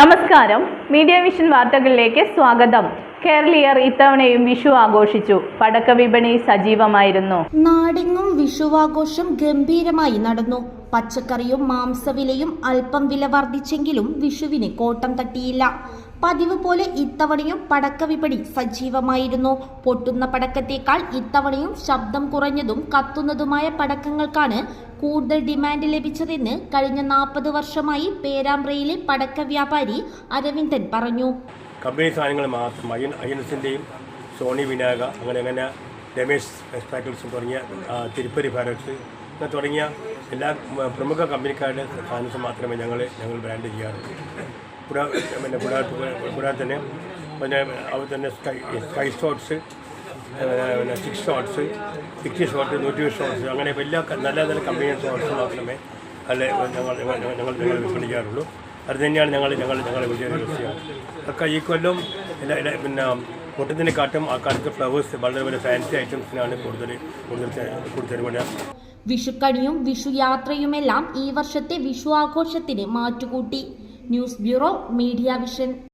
നമസ്കാരം. Media vision വാർത്തകളിലേക്ക് സ്വാഗതം. കേരളീയർ ഇത്തവണയും വിഷു ആഘോഷിച്ചു. പടക്ക വിപണി സജീവമായിരുന്നു. നാടിങ്ങും വിഷുവാഘോഷം ഗംഭീരമായി നടന്നു. പച്ചക്കറിയും മാംസവിലയും അല്പം വില വർദ്ധിച്ചെങ്കിലും വിഷുവിന് കോട്ടം തട്ടിയില്ല. പതിവ് പോലെ ഇത്തവണയും പടക്ക വിപണി സജീവമായിരുന്നു. പൊട്ടുന്ന പടക്കത്തേക്കാൾ ഇത്തവണയും ശബ്ദം കുറഞ്ഞതും കത്തുന്നതുമായ പടക്കങ്ങൾക്കാണ് കൂടുതൽ ഡിമാൻഡ് ലഭിച്ചതെന്ന് കഴിഞ്ഞ നാൽപ്പത് വർഷമായി പേരാമ്പ്രയിലെ പടക്ക വ്യാപാരി അരവിന്ദൻ പറഞ്ഞു. കമ്പനി സാധനങ്ങൾ മാത്രം അയൻ അയൻസിന്റെയും സോണി വിനായക അങ്ങനെ അങ്ങനെ രമേശ് സ്പാക്കിൾസും തുടങ്ങിയ തിരുപ്പതി ഫാരക്സ് തുടങ്ങിയ എല്ലാ പ്രമുഖ കമ്പനിക്കാരുടെ ഫാൻസ് മാത്രമേ ഞങ്ങൾ ഞങ്ങൾ ബ്രാൻഡ് ചെയ്യാറുള്ളൂ പിന്നെ കൂടാതെ തന്നെ പിന്നെ അവർ തന്നെ സ്കൈ സ്കൈ ഷോട്ട്സ് പിന്നെ സിക്സ് ഷോട്ട്സ് സിക്സ്റ്റി ഷോട്ട് നൂറ്റി ഷോട്ട്സ് അങ്ങനെ എല്ലാ നല്ല നല്ല കമ്പനി ഷോട്ട്സ് മാത്രമേ അല്ലെ ഞങ്ങൾ ഞങ്ങൾ ഞങ്ങൾ വിൽപ്പണിക്കാറുള്ളൂ അത് തന്നെയാണ് ഞങ്ങൾ ഞങ്ങൾ ഞങ്ങൾ വിജയ ഒക്കെ ഈ കൊല്ലം എല്ലാ പിന്നെ മുട്ടത്തിന്റെ കാട്ടും ആ കാലത്ത് ഫ്ലവേഴ്സ് വളരെ വളരെ ഫാൻസി ഐറ്റംസിനാണ് കൂടുതൽ കൂടുതൽ കൂടുതൽ വേണ്ട വിഷുക്കണിയും വിഷുയാത്രയുമെല്ലാം ഈ വർഷത്തെ വിഷു ആഘോഷത്തിന് മാറ്റുകൂട്ടി. News bureau media vision.